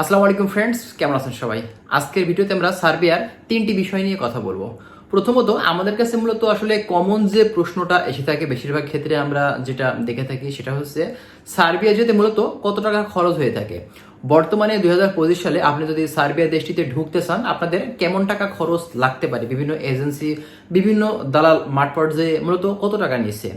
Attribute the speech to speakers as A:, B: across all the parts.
A: আসসালামু আলাইকুম ফ্রেন্ডস কেমন আছেন সবাই? আজকের ভিডিওতে আমরা সার্বিয়ার তিনটি বিষয় নিয়ে কথা বলব। প্রথমত, আমাদের কাছে মূলত আসলে কমন যে প্রশ্নটা এসে থাকে বেশিরভাগ ক্ষেত্রে আমরা যেটা দেখে থাকি সেটা হচ্ছে, সার্বিয়া যেতে মূলত কত টাকা খরচ হয়ে থাকে? বর্তমানে দুই হাজার পঁচিশ সালে আপনি যদি সার্বিয়া দেশটিতে ঢুকতে চান, আপনাদের কেমন টাকা খরচ লাগতে পারে? বিভিন্ন এজেন্সি, বিভিন্ন দালাল মাঠ পর্যায়ে মূলত কত টাকা নিচ্ছে?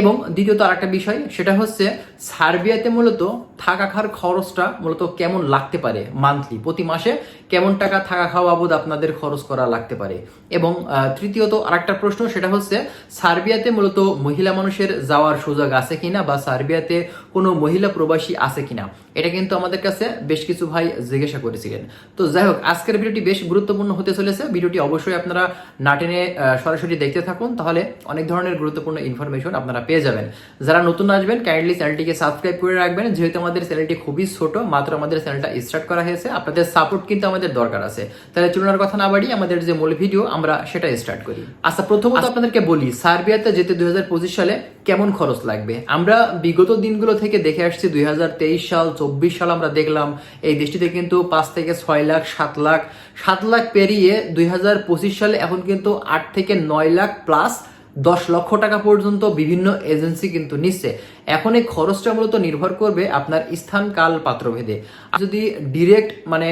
A: এবং দ্বিতীয়ত আরেকটা বিষয়, সেটা হচ্ছে সার্বিয়াতে মূলত থাকা খাওয়ার খরচটা মূলত কেমন লাগতে পারে মান্থলি প্রতি মাসে কেমন টাকা থাকা খাওয়া বাবদ আপনাদের খরচ করা লাগতে পারে? এবং তৃতীয়ত আরেকটা প্রশ্ন, সেটা হচ্ছে সার্বিয়াতে মূলত মহিলা মানুষের যাওয়ার সুযোগ আছে কিনা বা সার্বিয়াতে কোনো মহিলা প্রবাসী আছে কিনা? এটা কিন্তু আমাদের কাছে বেশ কিছু ভাই জিজ্ঞাসা করেছিলেন। তো যাই হোক আজকের ভিডিওটি বেশ গুরুত্বপূর্ণ হতে চলেছে। ভিডিওটি অবশ্যই আপনারা নাটেনে সরাসরি দেখতে থাকুন তাহলে অনেক ধরনের গুরুত্বপূর্ণ ইনফরমেশন আপনারা পেয়ে যাবেন। যারা নতুন আসবেন কাইন্ডলি চ্যানেলটিকে সাবস্ক্রাইব করে রাখবেন। যেহেতু আমাদের চ্যানেলটি খুবই ছোট মাত্র আমাদের চ্যানেলটা স্টার্ট করা হয়েছে। আপনাদের সাপোর্ট কিন্তু আমাদের দরকার আছে। তাহলে চলুন আর কথা না বাড়ি আমাদের যে মূল ভিডিও আমরা সেটা স্টার্ট করি। আচ্ছা প্রথমত আপনাদেরকে বলি সার্বিয়াতে যেতে দুই হাজার পঁচিশ সালে কেমন খরচ লাগবে? আমরা বিগত দিনগুলো থেকে দেখে আসছি দুই হাজার তেইশ সাল চব্বিশ সাল আমরা দেখলাম, এই দেশটিতে কিন্তু পাঁচ থেকে ছয় লাখ, সাত লাখ সাত লাখ পেরিয়ে দুই হাজার পঁচিশ সালে এখন কিন্তু আট থেকে নয় লাখ প্লাস দশ লক্ষ টাকা পর্যন্ত বিভিন্ন এজেন্সি কিন্তু নিচ্ছে। এখন এই খরচটা মূলত নির্ভর করবে আপনার স্থান, কাল, পাত্রভেদে। যদি ডিরেক্ট মানে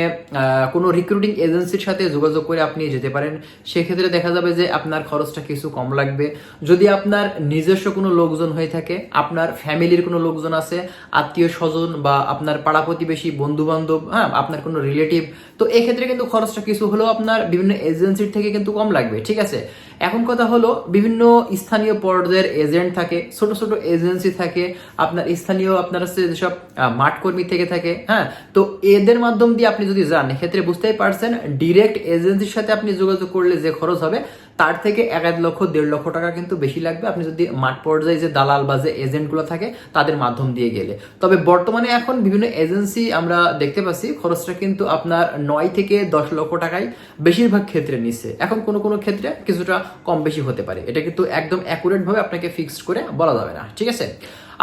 A: কোনো রিক্রুটিং এজেন্সির সাথে যোগাযোগ করে আপনি যেতে পারেন, সেক্ষেত্রে দেখা যাবে যে আপনার খরচটা কিছু কম লাগবে। যদি আপনার নিজস্ব কোনো লোকজন হয়ে থাকে, আপনার ফ্যামিলির কোনো লোকজন আছে, আত্মীয় স্বজন বা আপনার পাড়া প্রতিবেশী বন্ধু বান্ধব হ্যাঁ আপনার কোনো রিলেটিভ তো এক্ষেত্রে কিন্তু খরচটা কিছু হলেও আপনার বিভিন্ন এজেন্সির থেকে কিন্তু কম লাগবে, ঠিক আছে? এখন কথা হলো বিভিন্ন স্থানীয় পর্যায়ের এজেন্ট থাকে, ছোট ছোট এজেন্সি থাকে, আপনার স্থানীয়, আপনার হচ্ছে যেসব মাঠকর্মী মাঠ কর্মী থেকে থাকে হ্যাঁ? তো এদের মাধ্যম দিয়ে আপনি যদি যান ক্ষেত্রে বুঝতেই পারছেন ডিরেক্ট এজেন্সির সাথে আপনি যোগাযোগ করলে যে খরচ হবে তার থেকে এক এক লক্ষ, দেড় লক্ষ টাকা কিন্তু বেশি লাগবে। আপনি যদি মাঠ পর্যায়ে যে দালাল বা যে এজেন্টগুলো থাকে, তাদের মাধ্যম দিয়ে গেলে। তবে বর্তমানে এখন বিভিন্ন এজেন্সি আমরা দেখতে পাচ্ছি, খরচটা কিন্তু আপনার নয় থেকে দশ লক্ষ টাকায় বেশিরভাগ ক্ষেত্রে নিচ্ছে। এখন কোনো কোনো ক্ষেত্রে কিছুটা কম বেশি হতে পারে। এটা কিন্তু একদম অ্যাকুরেট ভাবে আপনাকে ফিক্সড করে বলা যাবে না। ঠিক আছে?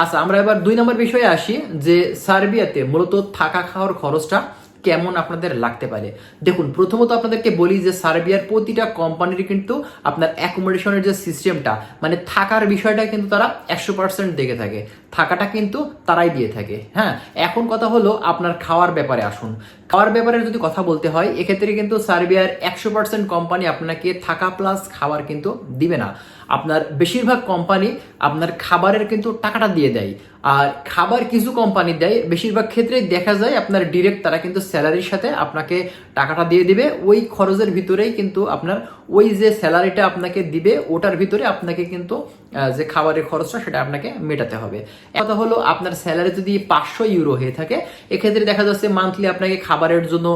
A: আচ্ছা আমরা এবার দুই নম্বর বিষয়ে আসি, যে সার্বিয়াতে মূলত থাকা খাওয়ার খরচটা কেমন আপনাদের লাগতে পারে। দেখুন, প্রথমত আপনাদেরকে বলি যে সার্বিয়ার প্রতিটা কোম্পানির কিন্তু আপনার অ্যাকোমোডেশনের যে সিস্টেমটা মানে থাকার বিষয়টা কিন্তু তারা একশো পার্সেন্ট দেখে থাকে। থাকাটা কিন্তু তারাই দিয়ে থাকে হ্যাঁ? এখন কথা হলো আপনার খাওয়ার ব্যাপারে আসুন। খাওয়ার ব্যাপারে যদি কথা বলতে হয়, এক্ষেত্রে কিন্তু সার্বিয়ার একশো পার্সেন্ট কোম্পানি আপনাকে থাকা প্লাস খাবার কিন্তু দিবে না। আপনার বেশিরভাগ কোম্পানি আপনার খাবারের কিন্তু টাকাটা দিয়ে দেয়। আর খাবার কিছু কোম্পানি দেয়, বেশিরভাগ ক্ষেত্রেই দেখা যায় আপনার ডিরেক্ট তারা কিন্তু স্যালারির সাথে আপনাকে টাকাটা দিয়ে দিবে। ওই খরচের ভিতরেই কিন্তু আপনার ওই যে স্যালারিটা আপনাকে দিবে, ওটার ভিতরে আপনাকে কিন্তু যে খাবারের খরচটা সেটা আপনাকে মেটাতে হবে। কথা হলো, আপনার স্যালারি যদি পাঁচশো ইউরো হয়ে থাকে, এক্ষেত্রে দেখা যাচ্ছে মান্থলি আপনাকে খাবারের জন্য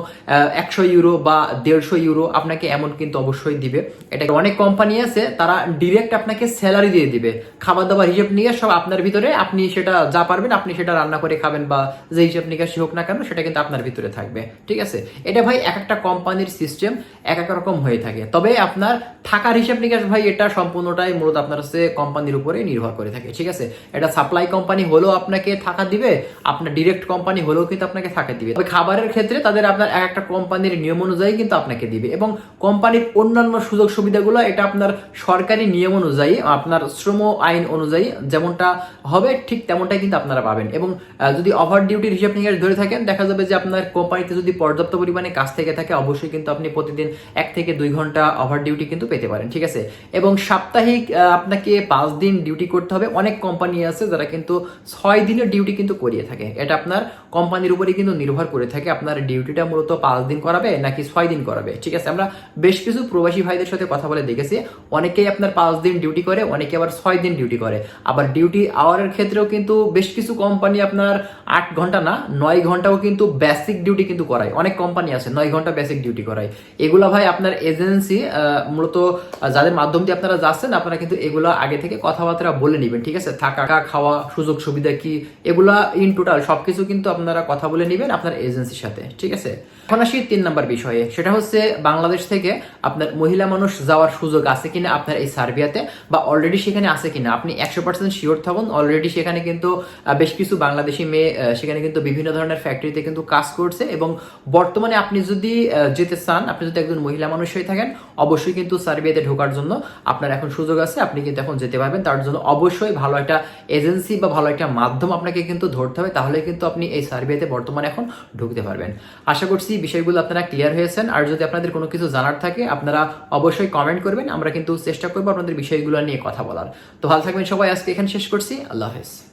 A: একশো ইউরো বা দেড়শো ইউরো আপনাকে এমন কিন্তু অবশ্যই দিবে। এটা অনেক কোম্পানি আছে, তারা ডিরেক্ট আপনাকে স্যালারি দিয়ে দিবে। খাবার দাবার হিসেব নিয়ে সব আপনার ভিতরে, আপনি সেটা যা পারবেন, আপনি সেটা রান্না করে খাবেন বা যে হিসেব নিকাশি হোক না কেন, সেটা কিন্তু আপনার ভিতরে থাকবে। ঠিক আছে? এটা ভাই এক একটা কোম্পানির সিস্টেম এক এক রকম হয়ে থাকে। তবে আপনার থাকার হিসাব নিকাশ ভাই, এটা সম্পূর্ণটাই মূলত আপনার হচ্ছে কোম্পানির উপরে নির্ভর করে থাকে, ঠিক আছে? এটা সাপ্লাই কোম্পানি হলেও আপনাকে থাকা দিবে, আপনার ডিরেক্ট কোম্পানি হলেও কিন্তু আপনাকে থাকা দিবে। তবে খাবারের ক্ষেত্রে তাদের আপনার এক একটা কোম্পানির নিয়ম অনুযায়ী কিন্তু আপনাকে দিবে এবং কোম্পানির অন্যান্য সুযোগ সুবিধাগুলো এটা আপনার সরকারি নিয়ম অনুযায়ী, আপনার শ্রম আইন অনুযায়ী যেমনটা হবে ঠিক তেমনটাই কিন্তু আপনারা পাবেন এবং যদি ওভার ডিউটির হিসাব নিকাশ ধরে থাকেন, দেখা যাবে যে আপনার কোম্পানিতে যদি পর্যাপ্ত পরিমাণে কাজ থেকে থাকে, অবশ্যই কিন্তু আপনি প্রতিদিন এক থেকে দুই ঘণ্টা ডিউটি কিন্তু পেতে পারেন, ঠিক আছে? এবং সাপ্তাহিক আপনাকে পাঁচ দিন ডিউটি করতে হবে। অনেক কোম্পানি আছে যারা কিন্তু ছয় দিনের ডিউটি কিন্তু করিয়ে থাকে। এটা আপনার কোম্পানির উপরে কিন্তু নির্ভর করে থাকে আপনার ডিউটিটা মূলত পাঁচ দিন করাবে নাকি ছয় দিন করাবে। ঠিক আছে, আমরা বেশ কিছু প্রবাসী ভাইদের সাথে কথা বলে দেখেছি। অনেকেই আপনার পাঁচ দিন ডিউটি করে অনেকে আবার ছয় দিন ডিউটি করে। আবার ডিউটি আওয়ারের ক্ষেত্রেও কিন্তু বেশ কিছু কোম্পানি আপনার আট ঘণ্টা না, নয় ঘন্টাও কিন্তু বেসিক ডিউটি কিন্তু করায়। অনেক কোম্পানি আছে, নয় ঘণ্টা বেসিক ডিউটি করায়। এগুলা ভাই আপনার এজেন্সি মূলত যাদের মাধ্যম দিয়ে আপনারা যাচ্ছেন, আপনারা কিন্তু এগুলো আগে থেকে কথাবার্তা বলে নেবেন। ঠিক আছে, থাকা, খাওয়া সুযোগ সুবিধা কি? এগুলা ইন টোটাল সবকিছু কিন্তু আপনার আপনারা কথা বলে নেবেন আপনার এজেন্সির সাথে, ঠিক আছে? এখন আসি তিন নাম্বার বিষয়ে, সেটা হচ্ছে বাংলাদেশ থেকে আপনার মহিলা মানুষ যাওয়ার সুযোগ আছে কিনা আপনার এই সার্বিয়াতে, বা অলরেডি সেখানে আছে কিনা? আপনি একশো পার্সেন্ট শিওর থাকুন অলরেডি সেখানে কিন্তু বেশ কিছু বাংলাদেশি মেয়ে সেখানে কিন্তু বিভিন্ন ধরনের ফ্যাক্টরিতে কিন্তু কাজ করছে, এবং বর্তমানে আপনি যদি যেতে চান, আপনি যদি একজন মহিলা মানুষ হয়ে থাকেন, অবশ্যই কিন্তু সার্বিয়াতে ঢোকার জন্য আপনার এখন সুযোগ আছে, আপনি কিন্তু এখন যেতে পারবেন। তার জন্য অবশ্যই ভালো একটা এজেন্সি বা ভালো একটা মাধ্যম আপনাকে কিন্তু ধরতে হবে, তাহলে কিন্তু আপনি এই সার্বিয়াতে বর্তমানে এখন ঢুকতে পারবেন। আশা করছি বিষয়গুলো আপনারা ক্লিয়ার হয়েছেন। আর যদি আপনাদের কোনো কিছু জানার থাকে, আপনারা অবশ্যই কমেন্ট করবেন। আমরা কিন্তু চেষ্টা করব আপনাদের বিষয়গুলো নিয়ে কথা বলার। তো ভালো থাকবেন সবাই। আজকে এখানে শেষ করছি। আল্লাহ হাফেজ।